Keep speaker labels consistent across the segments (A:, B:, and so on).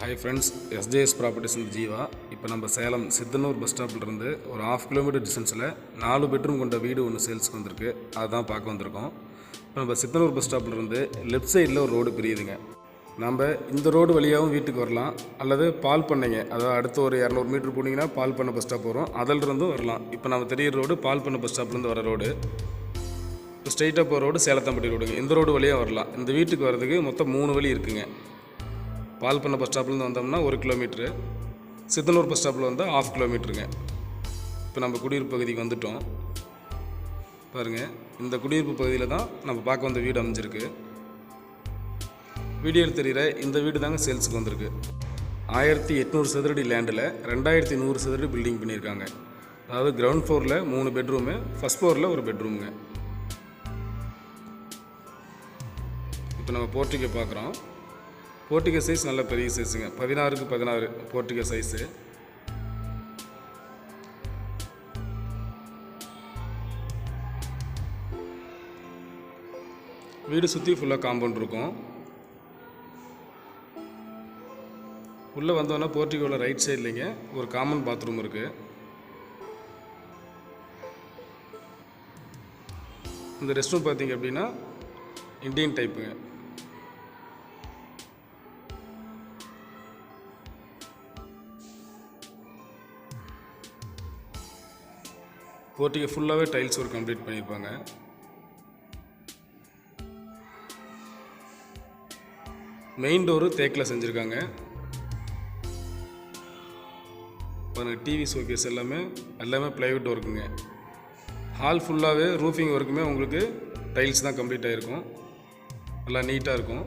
A: Hi friends SJS properties Jeeva இப்போ நம்ம Salem Sithanur bus ஸ்டாப்லேருந்து ஒரு ஹாஃப் கிலோமீட்டர் டிஸ்டன்ஸில் நாலு பெட்ரூம் கொண்ட வீடு ஒன்று சேல்ஸ்க்கு வந்திருக்கு. அதுதான் பார்க்க வந்திருக்கோம். இப்போ நம்ம சித்தனூர் பஸ் ஸ்டாப்லேருந்து லெஃப்ட் சைடில் ஒரு ரோடு பிரியுதுங்க. நம்ம இந்த ரோடு வழியாகவும் வீட்டுக்கு வரலாம். அல்லது பால் பண்ணைங்க அதாவது அடுத்து ஒரு இரநூறு மீட்ரு போனீங்கன்னா பால் பண்ண பஸ் ஸ்டாப் வரும். அதில் இருந்தும் வரலாம். இப்போ நம்ம தெரியிற ரோடு பால் பண்ண பஸ் ஸ்டாப்லேருந்து வர ரோடு இப்போ ஸ்ட்ரெயிட்டாக போகிற ரோடு சேலத்தம்பட்டி ரோடுங்க இந்த ரோடு வழியாக வரலாம். இந்த வீட்டுக்கு வரதுக்கு மொத்தம் மூணு வழி இருக்குங்க. பால் பண்ண பஸ் ஸ்டாப்லேருந்து வந்தோம்னா ஒரு கிலோமீட்ரு. சித்தனூர் பஸ் ஸ்டாப்பில் வந்தால் ஆஃப் கிலோமீட்டருங்க இப்போ நம்ம குடியிருப்பு பகுதிக்கு வந்துட்டோம். பாருங்கள் இந்த குடியிருப்பு பகுதியில் தான் நம்ம பார்க்க வந்த வீடு அமைஞ்சிருக்கு. வீடியோவில் தெரிகிற இந்த வீடு தாங்க சேல்ஸுக்கு வந்திருக்கு. ஆயிரத்தி எட்நூறு சதுரடி லேண்டில் ரெண்டாயிரத்தி நூறு சதுரடி பில்டிங் பண்ணியிருக்காங்க. அதாவது கிரவுண்ட் ஃப்ளோரில் மூணு பெட்ரூமு ஃபஸ்ட் ஃப்ளோரில் ஒரு பெட்ரூமுங்க இப்போ நம்ம போர்ட்டிகை பார்க்குறோம். போர்ட்டிகை சைஸ் நல்ல பெரிய சைஸுங்க. பதினாறுக்கு பதினாறு போர்ட்டிகை சைஸு. வீடு சுற்றி ஃபுல்லாக காம்பவுண்ட் இருக்கும். உள்ளே வந்தோன்னா போர்ட்டிகோவில் ரைட் சைட்லிங்க ஒரு காமன் பாத்ரூம் இருக்குது இந்த ரெஸ்ட் ரூம் பார்த்தீங்க அப்படின்னா இந்தியன் டைப்புங்க போர்ட்டிக்கு ஃபுல்லாகவே டைல்ஸ் ஒர்க் கம்ப்ளீட் பண்ணியிருப்பாங்க. மெயின் டோரு தேக்கில் செஞ்சுருக்காங்க. பாருங்கள் டிவி ஷோகேஸ் எல்லாமே எல்லாமே ப்ளைவுட் ஒர்க்குங்க ஹால் ஃபுல்லாகவே ரூஃபிங் ஒர்க்குமே உங்களுக்கு டைல்ஸ் தான் கம்ப்ளீட் ஆகிருக்கும் நல்லா நீட்டாக இருக்கும்.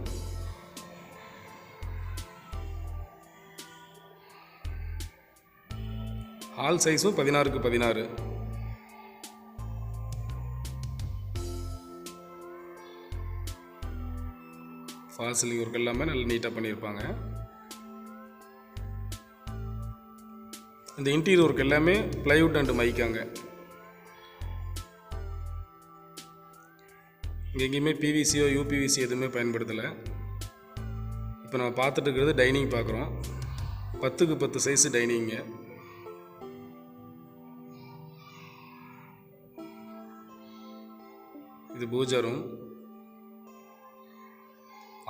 A: ஹால் சைஸும் பதினாறுக்கு பதினாறு. ஃபால் சீலிங் ஒர்க் எல்லாமே நல்லா நீட்டாக பண்ணியிருப்பாங்க. இந்த இன்டீரியர் ஒர்க் எல்லாமே ப்ளைவுட் அண்ட் மைக்காங்க இங்கே எங்கேயுமே பிவிசியோ யூபிவிசி எதுவுமே பயன்படுத்தலை. இப்போ நம்ம பார்த்துட்டு இருக்கிறது டைனிங் பார்க்குறோம். பத்துக்கு பத்து சைஸு டைனிங்கு இது பூஜா ரூம்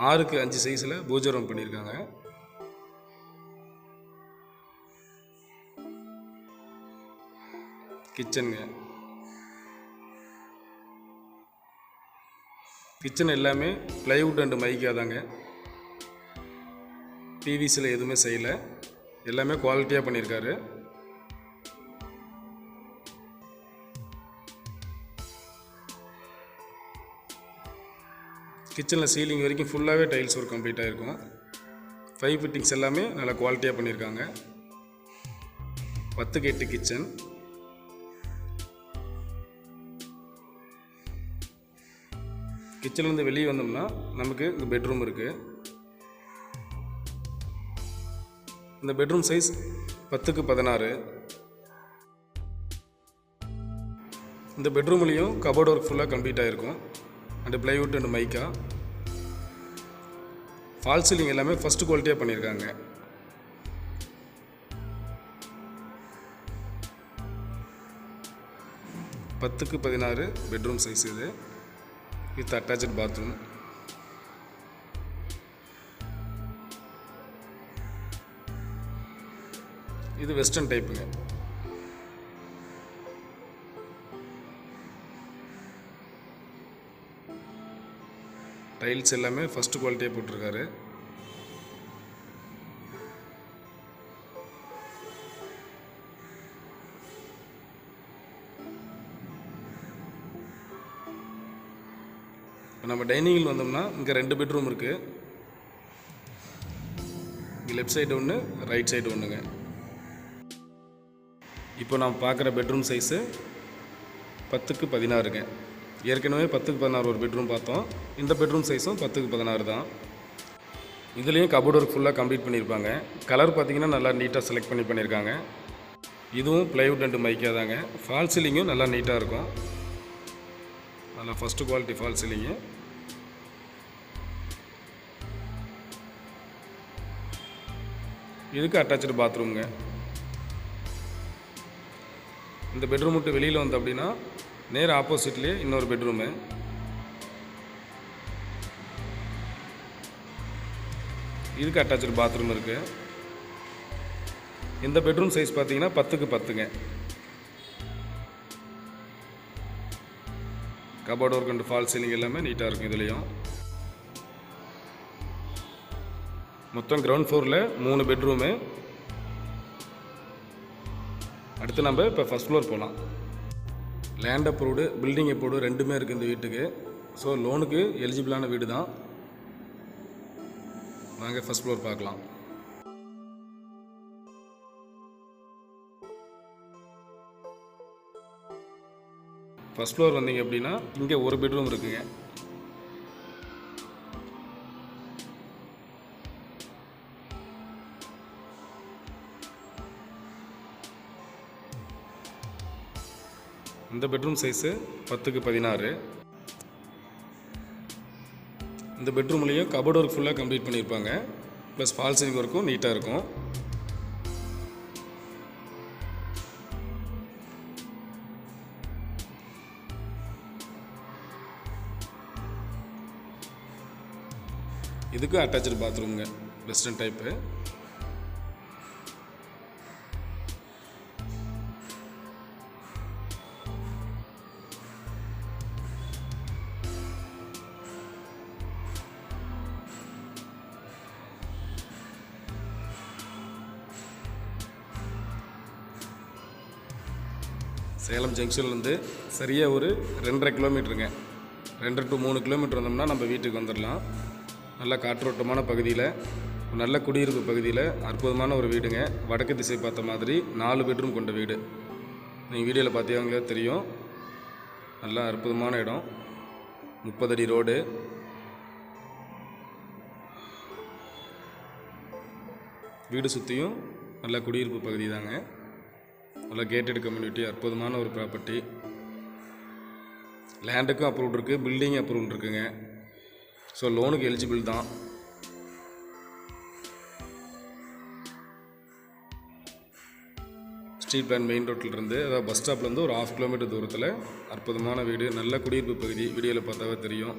A: ஆறுக்கு அஞ்சு சைஸில் பூஜரம் பண்ணியிருக்காங்க கிச்சனுங்க கிச்சன் எல்லாமே ப்ளைவுட் அண்டு மைக்கா தாங்க பிவிசியில் எதுவுமே செய்யலை. எல்லாமே குவாலிட்டியாக பண்ணியிருக்காரு கிச்சனில் சீலிங் வரைக்கும் ஃபுல்லாகவே டைல்ஸ் ஒரு கம்ப்ளீட்டாக இருக்கும் ஃபைவ் ஃபிட்டிங்ஸ் எல்லாமே நல்லா குவாலிட்டியாக பண்ணியிருக்காங்க பத்துக்கு எட்டு கிச்சன் கிச்சன்லேருந்து வெளியே வந்தோம்னா நமக்கு இந்த பெட்ரூம் இருக்குது இந்த பெட்ரூம் சைஸ் பத்துக்கு பதினாறு. இந்த பெட்ரூம்லேயும் கபோர்டு ஒர்க் ஃபுல்லாக கம்ப்ளீட் ஆகிருக்கும் and plywood and mica fall ceiling எல்லாமே ஃபஸ்ட்டு குவாலிட்டியாக பண்ணியிருக்காங்க. பத்துக்கு பதினாறு பெட்ரூம் சைஸ் இது. வித் அட்டாச்சட் பாத்ரூம் இது வெஸ்டர்ன் டைப்புங்க டைல்ஸ் எல்லாமே ஃபஸ்ட்டு குவாலிட்டியாக போட்டிருக்காரு. இப்போ நம்ம டைனிங்கில் வந்தோம்னா இங்கே ரெண்டு பெட்ரூம் இருக்குது இங்கே லெஃப்ட் சைடு ஒன்று ரைட் சைடு ஒன்றுங்க இப்போ நாம் பார்க்குற பெட்ரூம் சைஸு பத்துக்கு பதினாறுங்க. ஏற்கனவே பத்துக்கு பதினாறு ஒரு பெட்ரூம் பார்த்தோம். இந்த பெட்ரூம் சைஸும் பத்துக்கு பதினாறு தான். இதுலேயும் கபோர்ட் ஒர்க் ஃபுல்லாக கம்ப்ளீட் பண்ணியிருப்பாங்க. கலர் பார்த்திங்கன்னா நல்லா நீட்டாக செலக்ட் பண்ணி பண்ணியிருக்காங்க. இதுவும் ப்ளைவுட் அண்டு மைக்கா தாங்க. ஃபால் சீலிங்கும் நல்லா நீட்டாக இருக்கும். நல்லா ஃபஸ்ட்டு குவாலிட்டி ஃபால் சீலிங்கு இதுக்கு அட்டாச்சு பாத்ரூம்ங்க இந்த பெட்ரூம் விட்டு வெளியில் வந்து அப்படின்னா நேர் ஆப்போசிட்லேயே இன்னொரு பெட்ரூமு. இதுக்கு அட்டாச்சு பாத்ரூம் இருக்குது இந்த பெட்ரூம் சைஸ் பார்த்தீங்கன்னா பத்துக்கு பத்துங்க. Cupboard work and fall ceiling எல்லாமே நீட்டாக இருக்கும் இதுலேயும். மொத்தம் கிரவுண்ட் ஃப்ளோரில் மூணு பெட்ரூமு அடுத்து நம்ம இப்போ ஃபஸ்ட் ஃப்ளோர் போகலாம் லேண்ட் அப்ரூவ்டு பில்டிங் அப்ரூவ்டு ரெண்டுமே இருக்குது இந்த வீட்டுக்கு. ஸோ லோனுக்கு எலிஜிபிளான வீடு தான். நாங்கள் ஃபஸ்ட் ஃப்ளோர் பார்க்கலாம். ஃபஸ்ட் ஃப்ளோர் வந்தீங்க அப்படின்னா இங்கே ஒரு பெட்ரூம் இருக்குங்க. இந்த பெட்ரூம் சைஸு பத்துக்கு பதினாறு. இந்த பெட்ரூம்லேயும் கபோர்ட் ஒர்க் ஃபுல்லாக கம்ப்ளீட் பண்ணியிருப்பாங்க. ப்ளஸ் ஃபால் சீலிங் ஒர்க்கும் நீட்டாக இருக்கும். இதுக்கும் அட்டாச்சு பாத்ரூம்ங்க வெஸ்டர்ன் டைப்பு சேலம் ஜங்ஷன்லேருந்து சரியாக ஒரு ரெண்டரை கிலோமீட்டருங்க. ரெண்டரை டு மூணு கிலோமீட்டர் வந்தோம்னா நம்ம வீட்டுக்கு வந்துடலாம். நல்ல காற்றோட்டமான பகுதியில் நல்ல குடியிருப்பு பகுதியில் அற்புதமான ஒரு வீடுங்க. வடக்கு திசை பார்த்த மாதிரி நாலு பெட்ரூம் கொண்ட வீடு. நீங்கள் வீடியோவில் பார்த்தீங்களே தெரியும். நல்லா அற்புதமான இடம். முப்பது அடி ரோடு. வீடு சுற்றியும் நல்ல குடியிருப்பு பகுதி தாங்க நல்ல கேட்டட் கம்யூனிட்டி அற்புதமான ஒரு ப்ராப்பர்ட்டி லேண்டுக்கும் அப்ரூவ்ட் இருக்குது பில்டிங் அப்ரூவ் இருக்குங்க. ஸோ லோனுக்கு எலிஜிபிள் தான். ஸ்ட்ரீட் பிளான் மெயின் ரோட்டிலிருந்து அதாவது பஸ் ஸ்டாப்லேருந்து ஒரு ஹாஃப் கிலோமீட்டர் தூரத்தில் அற்புதமான வீடு நல்ல குடியிருப்பு பகுதி வீடியோவில் பார்த்தாவே தெரியும்.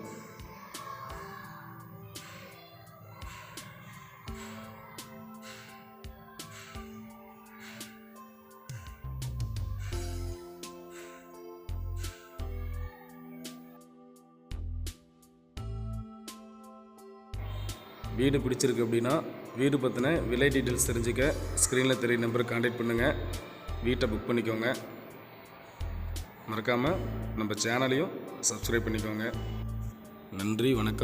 A: வீடு பிடிச்சிருக்கு அப்படின்னா வீடு பற்றின விலை டீட்டெயில்ஸ் தெரிஞ்சுக்க ஸ்க்ரீனில் தெரிய நம்பருக்கு காண்டாக்ட் பண்ணுங்கள் வீட்டை புக் பண்ணிக்கோங்க. மறக்காமல் நம்ம சேனலையும் சப்ஸ்கிரைப் பண்ணிக்கோங்க. நன்றி வணக்கம்.